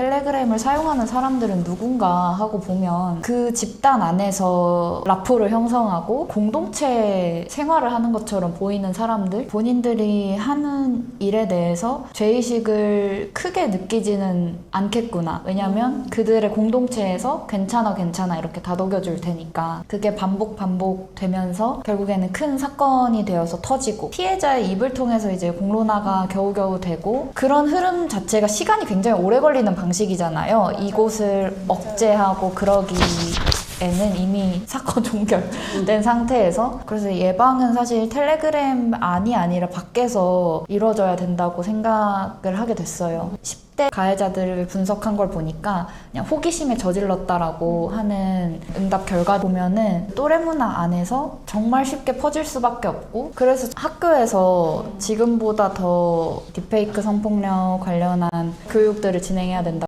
텔레그램을 사용하는 사람들은 누군가 하고 보면 그 집단 안에서 라포를 형성하고 공동체 생활을 하는 것처럼 보이는 사람들 본인들이 하는 일에 대해서 죄의식을 크게 느끼지는 않겠구나. 왜냐면 그들의 공동체에서 괜찮아 괜찮아 이렇게 다독여줄 테니까. 그게 반복 반복 되면서 결국에는 큰 사건이 되어서 터지고 피해자의 입을 통해서 이제 공론화가 겨우겨우 되고 그런 흐름 자체가 시간이 굉장히 오래 걸리는 방식 이잖아요. 이곳을 억제하고 그러기에는 이미 사건 종결된 상태에서 그래서 예방은 사실 텔레그램 안이 아니라 밖에서 이루어져야 된다고 생각을 하게 됐어요. 10대 가해자들을 분석한 걸 보니까 그냥 호기심에 저질렀다라고 하는 응답 결과 보면은 또래 문화 안에서 정말 쉽게 퍼질 수밖에 없고 그래서 학교에서 지금보다 더 딥페이크 성폭력 관련한 교육들을 진행해야 된다.